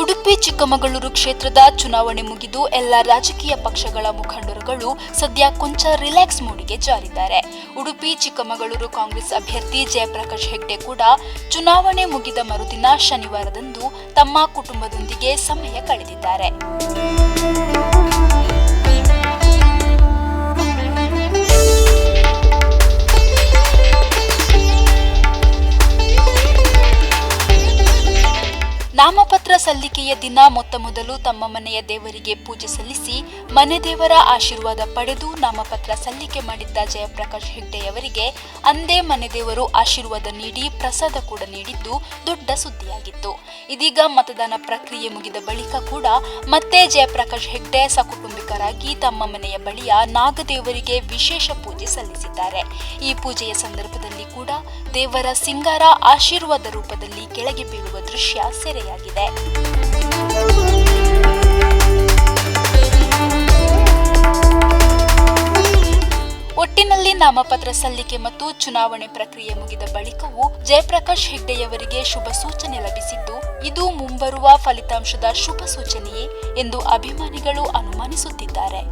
ಉಡುಪಿ ಚಿಕ್ಕಮಗಳೂರು ಕ್ಷೇತ್ರದ ಚುನಾವಣೆ ಮುಗಿದು ಎಲ್ಲ ರಾಜಕೀಯ ಪಕ್ಷಗಳ ಮುಖಂಡರುಗಳು ಸದ್ಯ ಕೊಂಚ ರಿಲ್ಯಾಕ್ಸ್ ಮೂಡಿಗೆ ಜಾರಿದ್ದಾರೆ. ಉಡುಪಿ ಚಿಕ್ಕಮಗಳೂರು ಕಾಂಗ್ರೆಸ್ ಅಭ್ಯರ್ಥಿ ಜಯಪ್ರಕಾಶ್ ಹೆಗ್ಡೆ ಕೂಡ ಚುನಾವಣೆ ಮುಗಿದ ಮರುದಿನ ಶನಿವಾರದಂದು ತಮ್ಮ ಕುಟುಂಬದೊಂದಿಗೆ ಸಮಯ ಕಳೆದಿದ್ದಾರೆ. ನಾಮಪತ್ರ ಸಲ್ಲಿಕೆಯ ದಿನ ಮೊತ್ತ ಮೊದಲು ತಮ್ಮ ಮನೆಯ ದೇವರಿಗೆ ಪೂಜೆ ಸಲ್ಲಿಸಿ ಮನೆ ದೇವರ ಆಶೀರ್ವಾದ ಪಡೆದು ನಾಮಪತ್ರ ಸಲ್ಲಿಕೆ ಮಾಡಿದ್ದ ಜಯಪ್ರಕಾಶ್ ಹೆಗ್ಡೆಯವರಿಗೆ ಅಂದೇ ಮನೆ ದೇವರು ಆಶೀರ್ವಾದ ನೀಡಿ ಪ್ರಸಾದ ಕೂಡ ನೀಡಿದ್ದು ದೊಡ್ಡ ಸುದ್ದಿಯಾಗಿತ್ತು. ಇದೀಗ ಮತದಾನ ಪ್ರಕ್ರಿಯೆ ಮುಗಿದ ಬಳಿಕ ಕೂಡ ಮತ್ತೆ ಜಯಪ್ರಕಾಶ್ ಹೆಗ್ಡೆ ಸಕುಟುಂಬಿಕರಾಗಿ ತಮ್ಮ ಮನೆಯ ಬಳಿಯ ನಾಗದೇವರಿಗೆ ವಿಶೇಷ ಪೂಜೆ ಸಲ್ಲಿಸಿದ್ದಾರೆ. ಈ ಪೂಜೆಯ ಸಂದರ್ಭದಲ್ಲಿ ಕೂಡ ದೇವರ ಸಿಂಗಾರ ಆಶೀರ್ವಾದ ರೂಪದಲ್ಲಿ ಕೆಳಗೆ ಬೀಳುವ ದೃಶ್ಯ ಸೆರೆಯಾಗಿದೆ. ಒಟ್ಟಿನಲ್ಲಿ ನಾಮಪತ್ರ ಸಲ್ಲಿಕೆ ಮತ್ತು ಚುನಾವಣೆ ಪ್ರಕ್ರಿಯೆ ಮುಗಿದ ಬಳಿಕವೂ ಜಯಪ್ರಕಾಶ್ ಹೆಗ್ಡೆಯವರಿಗೆ ಶುಭ ಸೂಚನೆ ಲಭಿಸಿದ್ದು, ಇದು ಮುಂಬರುವ ಫಲಿತಾಂಶದ ಶುಭ ಸೂಚನೆಯೇ ಎಂದು ಅಭಿಮಾನಿಗಳು ಅನುಮಾನಿಸುತ್ತಿದ್ದಾರೆ.